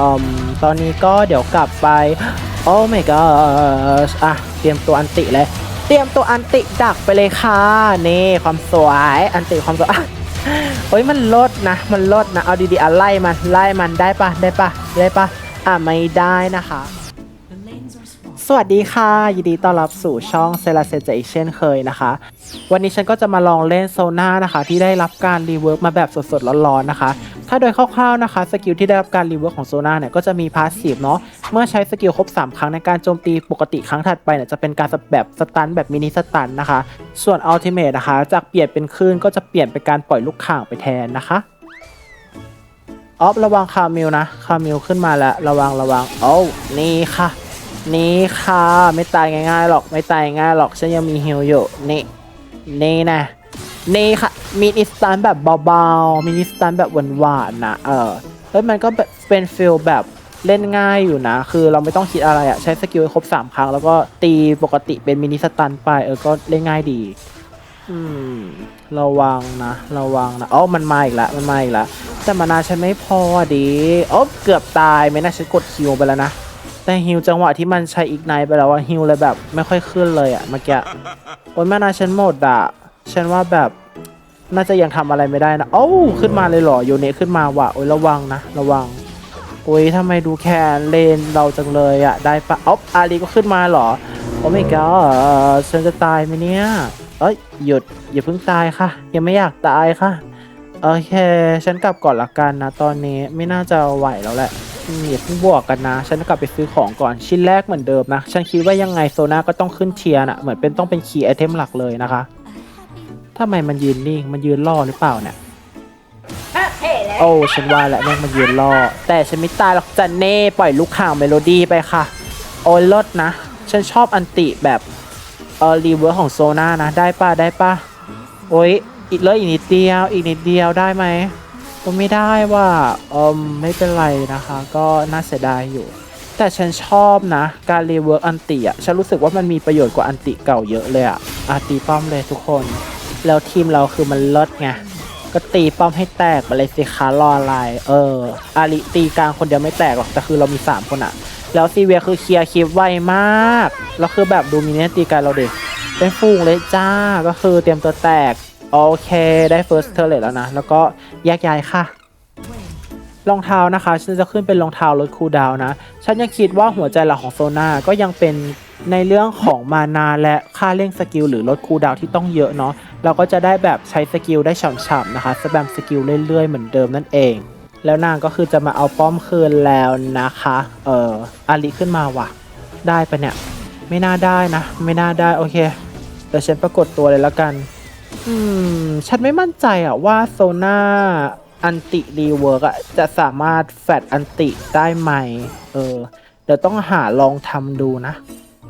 อืมตอนนี้ก็เดี๋ยวกลับไป โอ้ my god อะ เตรียมตัวอันติเลย เตรียมตัวอันติดักไปเลยค่ะ นี่ความสวย อันติความสวยเฮ้ยมันลดนะ มันลดนะ เอาดีๆอะไล่มัน ไล่มันได้ปะได้ปะได้ปะอะไม่ได้นะคะ สวัสดีค่ะ ยินดีต้อนรับสู่ช่องเซลาเซจอีกเช่นเคยนะคะ วันนี้ฉันก็จะมาลองเล่นโซน่านะคะ ที่ได้รับการรีเวิร์กมาแบบสดๆร้อนๆนะคะ ถ้าโดยคร่าวๆนะคะสกิลที่ได้รับการรีเวิร์กของโซนาเนี่ยก็จะมีพาสซีฟเนาะเมื่อใช้สกิลครบ 3 ครั้งในการโจมตีปกติครั้งถัดไปเนี่ยจะเป็นการแบบสตันแบบมินิสตันนะคะ ส่วนอัลติเมทนะคะ จากเปลี่ยนเป็นคลื่นก็จะเปลี่ยนเป็นการปล่อยลูกข่างไปแทนนะคะออฟระวังคามิลนะคามิลขึ้นมาแล้วระวังระวังโอ้นี่ค่ะ นี่ค่ะ ไม่ตายง่ายๆหรอกไม่ตายง่ายหรอกฉันยังมีฮิลอยู่นี่นี่นะ นี่ค่ะมินิสตันแบบเบาๆมินิสตันแบบหวานๆนะเออแล้วมันก็แบบเป็นฟิลแบบเล่นง่ายอยู่นะ คือเราไม่ต้องคิดอะไรอะใช้สกิลให้ครบ 3 ครั้ง แล้วก็ตีปกติเป็นมินิสตันไปเออก็เล่นง่ายดี อืมระวังนะ ระวังนะอ๋อมันมาอีกแล้วมันมาอีกแล้วแต่มานาฉันไม่พอดีโอ้เกือบตายไม่น่าฉันกดฮิวไปแล้วนะแต่ฮิวจังหวะที่มันใช้อีกไนไปแล้วว่าฮิวเลยแบบ ไม่ค่อยขึ้นเลยอะเมื่อกี้โอ้ยมานาฉันหมดอะ ฉันว่าแบบน่าจะยังทำอะไรไม่ได้นะโอ้ขึ้นมาเลยเหรอโยเนะขึ้นมาว่ะโอ้ยระวังนะระวังโอ้ยทำไมดูแคนเลนเราจังเลยอะได้ปะอ๊อฟอารีก็ขึ้นมาเหรอโอ้ไม่ก็ฉันจะตายไหมเนี่ยเอ้ยหยุดอย่าเพิ่งตายค่ะ ยังไม่อยากตายค่ะโอเค ฉันกลับก่อนละกันนะ ตอนนี้ไม่น่าจะไหวแล้วแหละอืมอย่าเพิ่งบวกกันนะ ฉันกลับไปซื้อของก่อนชิ้นแรกเหมือนเดิมนะ ฉันคิดว่ายังไงโซน่าก็ต้องขึ้นเทียร์นะเหมือนเป็นต้องเป็นคีย์ไอเทมหลักเลยนะคะ ทำไมมันยืนนิ่ง มันยืนล่อหรือเปล่าเนี่ยโอ้ฉันว่าแหละแม่งมันยืนล่อ แต่ฉันไม่ตายหรอกจันเน่ปล่อยลูกข่างเมโลดี้ไปค่ะ โอ้ยลดนะ ฉันชอบอันติแบบเออรีเวิร์ของโซน่านะ ได้ป่ะได้ป่ะ โอ้ยอีกเลยอีกนิดเดียวอีกนิดเดียวได้ไหมก็ไม่ได้ว่าเอมไม่เป็นไรนะคะ ก็น่าเสียดายอยู่ แต่ฉันชอบนะ การรีเวิร์กอันติอะ ฉันรู้สึกว่ามันมีประโยชน์กว่าอันติเก่าเยอะเลยอะอาตีป้อมเลยทุกคน แล้วทีมเราคือมันเลิศไงก็ตีป้อมให้แตกไปเลยสิคะรออะไรเออ อาริตีกลางคนเดียวไม่แตกหรอกแต่คือเรามี3คนอะแล้วซีเวียคือเคลียร์คลิปไวมากแล้วคือแบบดูมินเนี่ยตีกันเราเด็กเป็นฟูงเลยจ้าก็คือเตรียมตัวแตก โอเคได้เฟิร์สเทอร์เลแล้วนะ แล้วก็แยกย้ายค่ะรองเท้านะคะ ฉันจะขึ้นเป็นรองเท้าลดคูดาวน์นะฉันยังคิดว่าหัวใจหลักของโซนาก็ยังเป็น ในเรื่องของมานาและค่าเร่งสกิลหรือลดคูดาวที่ต้องเยอะเนาะเราก็จะได้แบบใช้สกิลได้ฉ่ำๆนะคะสแปมสกิลเรื่อยๆเหมือนเดิมนั่นเอง แล้วนางก็คือจะมาเอาป้อมคืนแล้วนะคะเอออาลีขึ้นมาว่ะ ได้ปะเนี่ย ไม่น่าได้นะ ไม่น่าได้โอเคเดี๋ยวฉันปรากฏตัวเลยแล้วกัน อืม ฉันไม่มั่นใจอะว่าโซนาอันติรีเวิร์กอะจะสามารถแฟดอันติได้ไหม เออ เดี๋ยวต้องหาลองทำดูนะ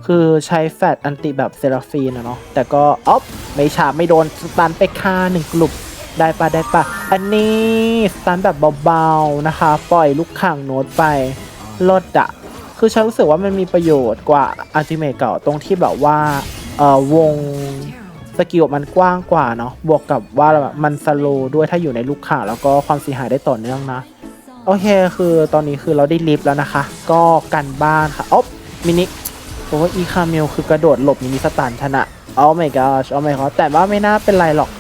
คือใช้แฟดอันติแบบเซราฟีนะเนาะแต่ก็อ๊อฟไม่ฉาบไม่โดนสตันไปค่าหนึ่งกลุ่มได้ปะได้ปะอันนี้สตันแบบเบาๆนะคะ ปล่อยลูกข่างโน้ตไปลดอะคือฉันรู้สึกว่ามันมีประโยชน์กว่าอัลติเมทเก่าตรงที่แบบว่าเอ่อวงสกิลมันกว้างกว่าเนาะบวกกับว่ามันสโลด้วยถ้าอยู่ในลูกข่างแล้วก็ความเสียหายได้ต่อเนื่องนะ โอเคคือตอนนี้คือเราได้ลิฟต์แล้วนะคะ ก็กันบ้านค่ะอ๊อบมินิ โอ้อีคาเมลคือกระโดดหลบมินิสตันชนะโอ้ my gosh โอ้ my god แต่ว่าไม่น่าเป็นไรหรอก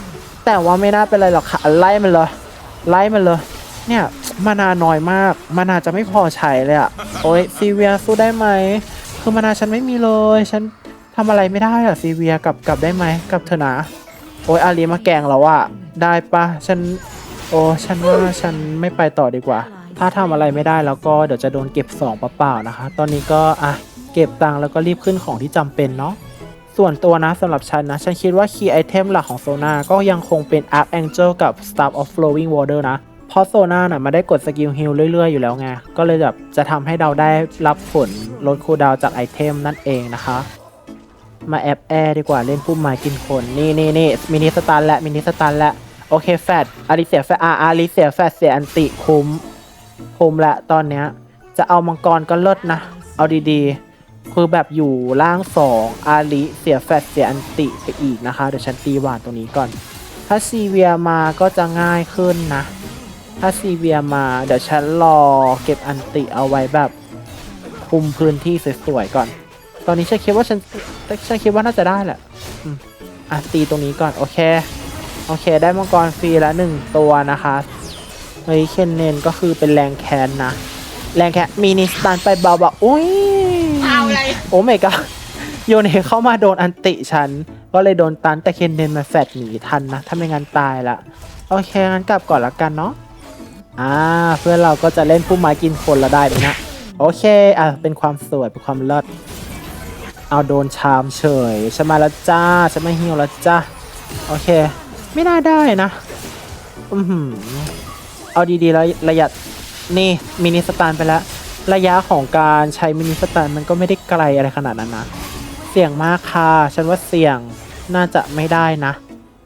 แต่ว่าไม่น่าเป็นไรหรอกค่ะไล่มันเลยไล่มันเลยเนี่ยมานาน้อยมากมานาจะไม่พอใช้เลยอะโอ้ยซีเวียสู้ได้ไหมคือมานาฉันไม่มีเลยฉันทำอะไรไม่ได้อะซีเวียกลับกลับได้ไหมกลับเถอนะโอ้ยอาลีมาแกงแล้งเราอะได้ปะฉันโอ้ฉันว่าฉันไม่ไปต่อดีกว่า ถ้าทำอะไรไม่ได้แล้วก็เดี๋ยวจะโดนเก็บ2เปล่าๆนะคะ ตอนนี้ก็อะ ก็บตังค์แล้วก็รีบขึ้นของที่จำเป็นเนาะส่วนตัวนะสำหรับฉันนะ ฉันคิดว่าคีย์ไอเทมหลักของโซนาก็ยังคงเป็น Arc Angel กับ Staff of Flowing Water นะ เพราะโซนาน่ะมาได้กดสกิลฮิลเรื่อยๆ อยู่แล้วไง ก็เลยแบบจะทำให้เราได้รับผลลดคูดาวจากไอเทมนั่นเองนะคะ มาแอบแอร์ดีกว่าเล่นพุ่มไม้กินคน นี่นี่นี่มินิสตันและมินิสตันและโอเคแฟดอาริเสียแฟดอาอาริเสียแฟดเสียอันติคุ้มคุ้มละตอนเนี้ยจะเอามังกรก็เลิศนะ เอาดีๆ คือแบบอยู่ล่างสองอาริเสียแฟดเสียอันติไปอีกนะคะ เดี๋ยวฉันตีหวานตรงนี้ก่อน ถ้าซีเวียมาก็จะง่ายขึ้นนะ ถ้าซีเวียมาเดี๋ยวฉันรอเก็บอันติเอาไว้แบบคุมพื้นที่สวยๆก่อน ตอนนี้ฉันคิดว่าฉันฉันคิดว่าน่าจะได้แหละอะตีตรงนี้ก่อนโอเค โอเค ได้มังกรฟรีแล้วหนึ่งตัวนะคะเฮ้ยเคนเนนก็คือเป็นแรงแคนนะ แรงแคนมินิสตันไปเบาๆอุ้ยเอาอะไร โอ้ไม่ก็โยเนเข้ามาโดนอันติฉัน ก็เลยโดนตันแต่เคนเนนมาแฟดหนีทันนะ ถ้าไม่งั้นตายละ โอเค งั้นกลับก่อนละกันเนาะอ่าเพื่อนเราก็จะเล่นผู้ไม้กินคนละได้ไหมนะ โอเค อะ เป็นความสวย เป็นความเลิศเอาโดนชามเฉยฉันมาล้วจ้าฉันมาฮิวล้วจ้าโอเค ไม่น่าได้นะอือหือเอาดีๆแล้วระยะนี่มินิสตานไปแล้ว ระยะของการใช้มินิสตานมันก็ไม่ได้ไกลอะไรขนาดนั้นนะ เสี่ยงมากค่ะ ฉันว่าเสี่ยงน่าจะไม่ได้นะ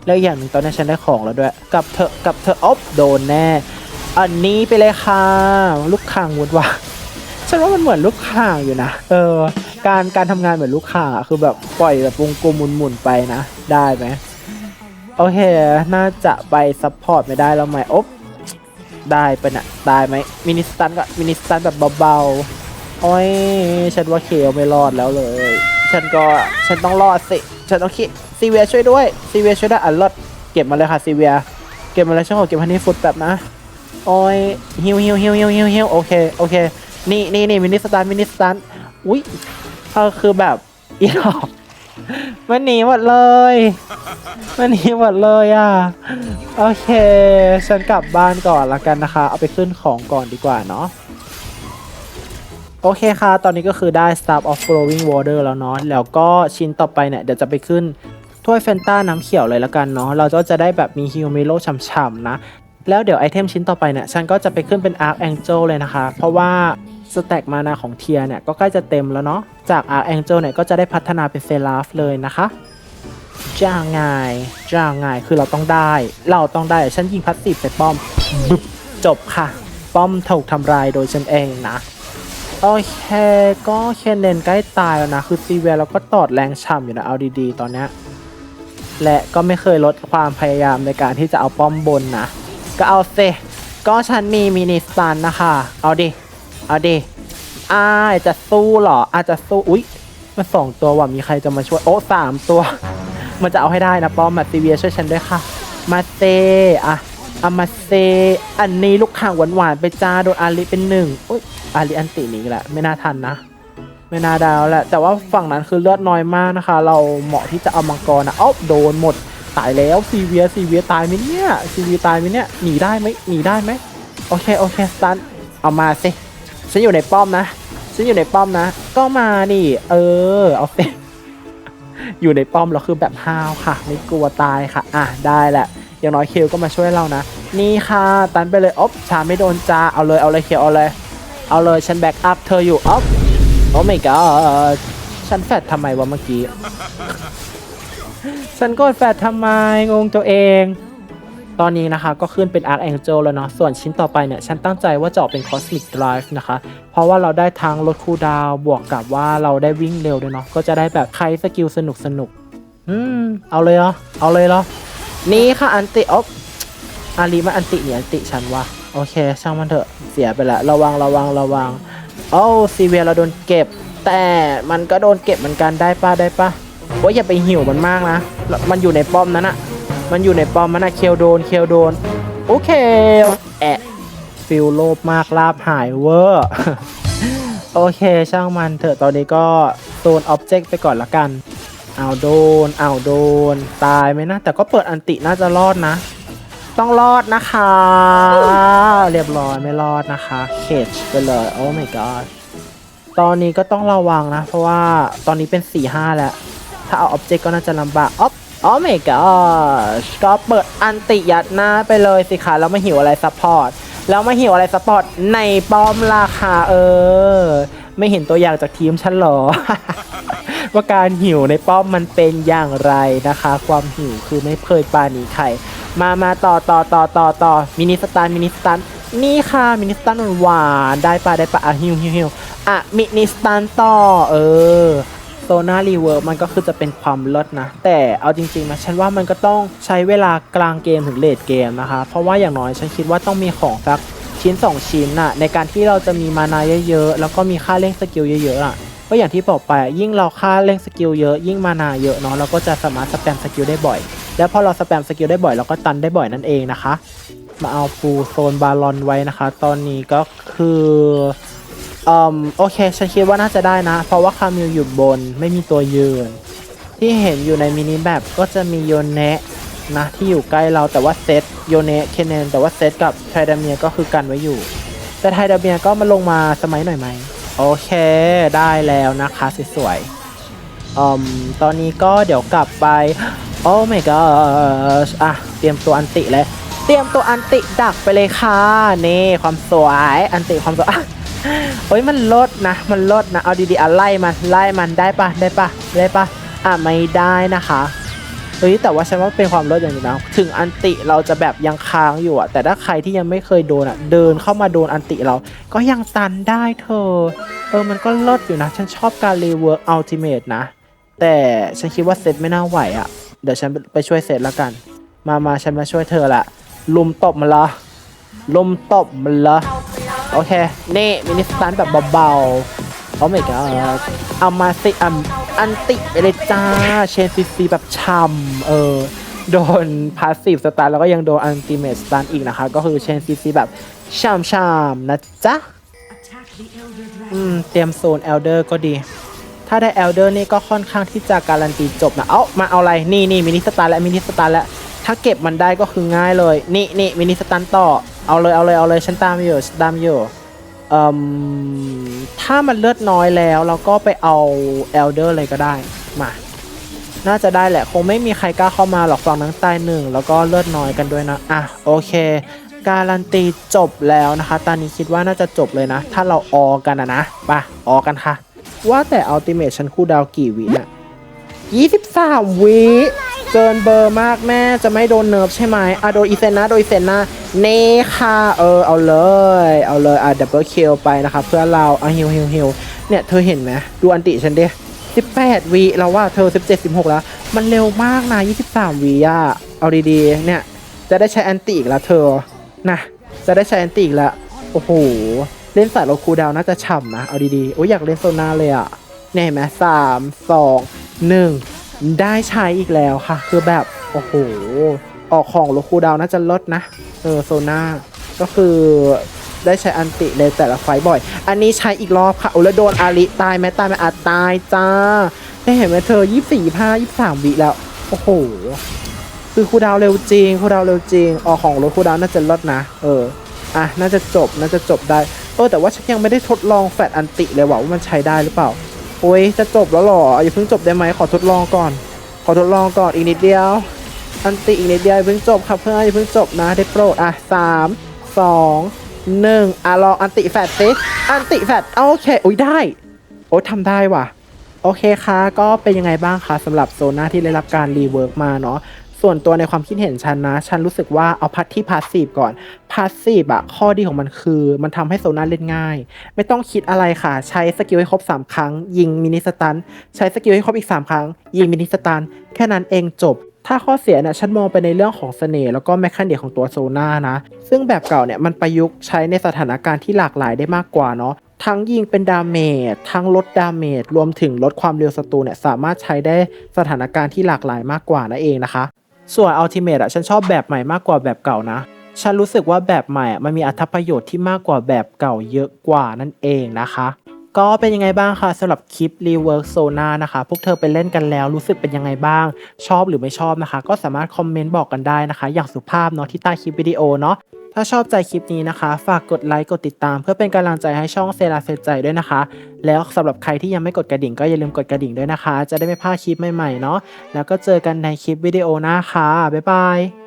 แล้วอย่างหนึ่งตอนนี้ฉันได้ของแล้วด้วยกับเธอกับเธออ๊อบโดนแน่ อันนี้ไปเลยค่ะ ลูกข่างวุดว่าฉันว่ามันเหมือนลูกข่างอยู่นะ เออ การการทำงานเหมือนลูกข่างอะคือแบบปล่อยแบบวงกลมหมุนๆไปนะ ได้ไหมโอเค น่าจะไปซัพพอร์ตไม่ได้แล้วไหมอ๊บ ได้ไปนะได้ไหมมินิสตันก็มินิสตันแบบเบาๆโอ้ยฉันว่าเคลไม่รอดแล้วเลย ฉันก็ฉันต้องรอดสิฉันต้องคิดซีเวียช่วยด้วยซีเวียช่วยได้อันรอดเก็บมาเลยค่ะซีเวียเก็บมาเลยฉันขอเก็บฮันนี่ฟุตแบบนะโอ้ยฮิวฮิวฮิวฮิวฮิวฮิวโอเคโอเคนี่นี่นี่มินิสตันมินิสตันอุ้ยเออคือแบบอีดอก มันหนีหมดเลย มันหนีหมดเลยอะ โอเค ฉันกลับบ้านก่อนละกันนะคะ เอาไปขึ้นของก่อนดีกว่าเนาะ โอเคค่ะ ตอนนี้ก็คือได้ Staff of Flowing Water แล้วเนาะ แล้วก็ชิ้นต่อไปเนี่ย เดี๋ยวจะไปขึ้นถ้วยแฟนต้าน้ำเขียวเลยละกันเนาะ เราก็จะได้แบบมีฮิวเมโลฉ่ำๆนะ แล้วเดี๋ยวไอเทมชิ้นต่อไปเนี่ย ฉันก็จะไปขึ้นเป็น Arc Angel เลยนะคะ เพราะว่า สแต็กมานาของเทียเนี่ยก็ใกล้จะเต็มแล้วเนาะ จาก Arc Angel เนี่ยก็จะได้พัฒนาเป็นเซราฟเลยนะคะจ้างง่ายจ้างง่ายคือเราต้องได้ เราต้องได้ฉันยิงพัสซีฟใส่ป้อมบึบจบค่ะ ป้อมถูกทำลายโดยฉันเองนะ โอเค ก็เคนเดนใกล้ตายแล้วนะ คือซีเวียเราก็ตอดแรงฉ่ำอยู่นะเอาดีๆ ตอนนี้และก็ไม่เคยลดความพยายามในการที่จะเอาป้อมบนนะ ก็เอาเซก็ฉันมีมินิสตันนะคะ เอาดิ เอาดิอ้ายจะสู้เหรอ อาจจะสู้ อุ๊ย มันสองตัวว่ะมีใครจะมาช่วย โอ้สามตัว มันจะเอาให้ได้นะป้อมมาซีเวียช่วยฉันด้วยค่ะ มาเซอะเอามาเซ อันนี้ลูกข่างหวานๆไปจ้าโดนอาลีเป็นหนึ่งอุ๊ยอาลีอันตินี้แหละ ไม่น่าทันนะ ไม่น่าดาวแหละ แต่ว่าฝั่งนั้นคือเลือดน้อยมากนะคะ เราเหมาะที่จะเอามังกรนะเอ้าโดนหมด ตายแล้วซีเวียซีเวียตายไหมเนี่ยซีเวียตายไหมเนี่ย หนีได้ไหมหนีได้ไหมโอเค โอเคสตันเอามาสิ ฉันอยู่ในป้อมนะ ฉันอยู่ในป้อมนะ ก็มาดิเออเอาสิอยู่ในป้อมเราคือแบบห้าวค่ะ ไม่กลัวตายค่ะ อะได้แหละ อย่างน้อยเคลก็มาช่วยเรานะ นี่ค่ะตันไปเลยอ๊บชาไม่โดนจ้าเอาเลยเอาเลยเคลเอาเลย เอาเลยฉันแบ็กอัพเธออยู่อ๊บโอ้ my god ฉันแฟดทำไมวะเมื่อกี้ ฉันกดแฟดทำไมงงตัวเอง ตอนนี้นะคะก็ขึ้นเป็น Arc Angel แล้วเนาะ ส่วนชิ้นต่อไปเนี่ย ฉันตั้งใจว่าจะออกเป็น Cosmic Drive นะคะ เพราะว่าเราได้ทั้งลดคูดาวบวกกับว่าเราได้วิ่งเร็วด้วยเนาะ ก็จะได้แบบใครสกิลสนุกสนุกอืม เอาเลยเหรอ เอาเลยเหรอ นี่ค่ะอันติอ๊อบอาลีมาอันติเนี่ยอันติฉันวะโอเค ช่างมันเถอะ เสียไปละ ระวังระวังระวังโอ้ซีเวียเราโดนเก็บ แต่มันก็โดนเก็บเหมือนกันได้ปะได้ปะโอ้ยอย่าไปหิวมันมากนะ มันอยู่ในป้อมนั้นอะ มันอยู่ในปอมมันอะเคลโดนเคลโดน โอเคแอะฟิลโลภมากลาบหายเวอร์โอเค ช่างมันเถอะตอนนี้ก็โซนอ็อบเจกต์ไปก่อนละกัน เอาโดน เอาโดน ตายไหมนะ แต่ก็เปิดอันติน่าจะรอดนะ ต้องรอดนะคะ เรียบร้อยไม่รอดนะคะ เคจไปเลยโอ้ my god ตอนนี้ก็ต้องระวังนะ เพราะว่าตอนนี้เป็น 4 5 แล้ว ถ้าเอาอ็อบเจกต์ก็น่าจะลำบากอ๊อบ โอ้ my god ก็เปิดอันติยัดหน้าไปเลยสิคะแล้วมาหิวอะไรซัพพอร์ตแล้วมาหิวอะไรซัพพอร์ตในป้อมราคาเออ ไม่เห็นตัวอย่างจากทีมฉันหรอ ว่าการหิวในป้อมมันเป็นอย่างไรนะคะ ความหิวคือไม่เคยปราณีใครมามาต่อต่อต่อต่อต่อมินิสตันมินิสตันนี่ค่ะมินิสตันหวานได้ปะได้ปะอะฮิวฮิวฮิวอะมินิสตันต่อเออ โซนารีเวิร์มันก็คือจะเป็นความลิศนะ แต่เอาจริงๆนะฉันว่ามันก็ต้องใช้เวลากลางเกมถึงเลดเกมนะคะ เพราะว่าอย่างน้อยฉันคิดว่าต้องมีของสักชิ้น 2 ชิ้นน่ะในการที่เราจะมีมานาเยอะๆ แล้วก็มีค่าเร่งสกิลเยอะๆอะก็อย่างที่บอกไปยิ่งเราค่าเร่งสกิลเยอะยิ่งมานาเยอะเนาะเราก็จะสามารถสแปมสกิลได้บ่อย แล้วพอเราสแปมสกิลได้บ่อยเราก็ตันได้บ่อยนั่นเองนะคะ มาเอาปูโซนบาลอนไว้นะคะ ตอนนี้ก็คือ อืมโอเค ฉันคิดว่าน่าจะได้นะ เพราะว่าคามิลอยู่บนไม่มีตัวยืน ที่เห็นอยู่ในมินิแบบก็จะมีโยเนะนะที่อยู่ใกล้เราแต่ว่าเซตโยเนะเคนเนนแต่ว่าเซตกับไทดาเมียก็คือกันไว้อยู่ แต่ไทดาเมียก็มาลงมาสมัยหน่อยไหมโอเคได้แล้วนะคะสวยๆอืมตอนนี้ก็เดี๋ยวกลับไปโอ้ my god อะเตรียมตัวอันติเลย เตรียมตัวอันติดักไปเลยค่ะนี่ความสวยอันติความสวย เฮ้ยมันลดนะ มันลดนะ เอาดีๆอะไล่มันไล่มันได้ปะได้ปะได้ปะอะไม่ได้นะคะเฮ้ยแต่ว่าฉันว่าเป็นความลดอย่างนึงนะถึงอันติเราจะแบบยังค้างอยู่อะแต่ถ้าใครที่ยังไม่เคยโดนอะเดินเข้ามาโดนอันติเรา ก็ยังตันได้เธอ เออมันก็ลดอยู่นะ ฉันชอบการรีเวิร์กอัลติเมทนะ แต่ฉันคิดว่าเซตไม่น่าไหวอะเดี๋ยวฉันไปช่วยเซตแล้วกัน มามาฉันมาช่วยเธอละลุมตบมันละลุมตบมันละ โอเค นี่มินิสตันแบบเบาๆโอ้ my god เอามาสิอันอันติไปเลยจ้า เชนซีซีแบบช่ำเออ โดนพาสซีฟสตาร์แล้วก็ยังโดนอันติเม e สตาร์อีกนะคะ ก็คือเชนซีซีแบบช่ำๆนะจ๊ะ อืม เตรียมโซนเอลเดอร์ก็ดี ถ้าได้เอลเดอร์นี่ก็ค่อนข้างที่จะการันตีจบนะ เอ้า มาเอาอะไร นี่นี่มินิสตาร์และมินิสตาร์และถ้าเก็บมันได้ก็คือง่ายเลย นี่นี่มินิสตันต่อ เอาเลยเอาเลยเอาเลยฉันตามอยู่ฉันตามอยู่เอ่มถ้ามันเลือดน้อยแล้วเราก็ไปเอาเอลเดอร์เลยก็ได้มา น่าจะได้แหละคงไม่มีใครกล้าเข้ามาหรอกฝั่งนั้นตายหนึ่งแล้วก็เลือดน้อยกันด้วยนะอะโอเค การันตีจบแล้วนะคะ ตอนนี้คิดว่าน่าจะจบเลยนะ ถ้าเราออกันนะนะไปออกันค่ะ ว่าแต่อัลติเมทฉันคู่ดาวกี่วินี่ย23 วิ เกินเบอร์มากแม่จะไม่โดนเนิร์ฟใช่ไหมอะโดนอีเซนนะโดนอีเซนนะเนค่ะเออเอาเลย เอาเลยอะดับเบิลคิลไปนะคะเพื่อเราอะฮิวฮิวฮิวเนี่ยเธอเห็นไหมดูอันติฉันดิ18วิแล้วว่าเธอ 17 16 แล้ว มันเร็วมากนะ 23วิอะเอาดีๆ เนี่ย จะได้ใช้แอนติอีกแล้วเธอ นะ จะได้ใช้แอนติอีกแล้ว โอ้โห เล่นสายโลคูดาวน่าจะฉ่ำนะ เอาดีๆ โอ้ยอยากเล่นโซน่าเลยอะเนี่ยเห็นไหมสามสองหนึ่ง ได้ใช้อีกแล้วค่ะ คือแบบ โอ้โห ออกของโลคูดาวน่าจะลดนะ เออ โซน่า ก็คือได้ใช้อันติเลยแต่ละไฟบ่อย อันนี้ใช้อีกรอบค่ะ โอ้แล้วโดนอาริตายไหมตายไหมอาตายจ้า ได้เห็นไหมเธอยี่สี่ห้ายี่สามวิแล้ว โอ้โห คือคูดาวเร็วจริงคูดาวเร็วจริง ออกของรถคูดาวน่าจะลดนะ เออ อะ น่าจะจบ น่าจะจบได้ เออ แต่ว่าฉันยังไม่ได้ทดลองแฟดอันติเลยว่ามันใช้ได้หรือเปล่า โอ้ยจะจบแล้วหรออย่าเพิ่งจบได้ไหมขอทดลองก่อน ขอทดลองก่อนอีกนิดเดียว อันติอีกนิดเดียวอย่าเพิ่งจบครับเพื่อนอย่าเพิ่งจบนะได้โปรดอะสามสองหนึ่งอะลองอันติแฟดซิอันติแฟดโอเคอุ้ยได้ โอ้ทำได้ว่ะโอเคค่ะ ก็เป็นยังไงบ้างคะสำหรับโซน่าที่ได้รับการรีเวิร์กมาเนาะ ส่วนตัวในความคิดเห็นฉันนะ ฉันรู้สึกว่าเอาพัดที่พาสซีฟก่อนพาสซีฟอะข้อดีของมันคือ มันทำให้โซน่าเล่นง่าย ไม่ต้องคิดอะไรค่ะ ใช้สกิลให้ครบ 3 ครั้ง ยิงมินิสตัน ใช้สกิลให้ครบอีก 3 ครั้ง ยิงมินิสตัน แค่นั้นเองจบถ้าข้อเสียเนี่ยฉันมองไปในเรื่องของเสน่ห์แล้วก็แมคคานิกของตัวโซน่านะ ซึ่งแบบเก่าเนี่ยมันประยุกต์ใช้ในสถานการณ์ที่หลากหลายได้มากกว่าเนาะทั้งยิงเป็นดาเมจทั้งลดดาเมจรวมถึงลดความเร็วศัตรูเนี่ยสามารถใช้ได้สถานการณ์ที่หลากหลายมากกว่านั่นเองนะคะ ส่วน Ultimate อะฉันชอบแบบใหม่มากกว่าแบบเก่านะ ฉันรู้สึกว่าแบบใหม่อะมันมีอัตประโยชน์ที่มากกว่าแบบเก่าเยอะกว่านั่นเองนะคะ ก็เป็นยังไงบ้างคะสำหรับคลิป Rework Zona นะคะ พวกเธอไปเล่นกันแล้วรู้สึกเป็นยังไงบ้าง ชอบหรือไม่ชอบนะคะ ก็สามารถคอมเมนต์บอกกันได้นะคะ อย่างสุภาพเนาะที่ใต้คลิปวิดีโอเนาะ ถ้าชอบใจคลิปนี้นะคะ ฝากกดไลค์กดติดตาม เพื่อเป็นกำลังใจให้ช่องเซราเซใจด้วยนะคะ แล้วสำหรับใครที่ยังไม่กดกระดิ่งก็อย่าลืมกดกระดิ่งด้วยนะคะ จะได้ไม่พลาดคลิปใหม่ๆเนาะแล้วก็เจอกันในคลิปวิดีโอหน้าค่ะบ๊ายบาย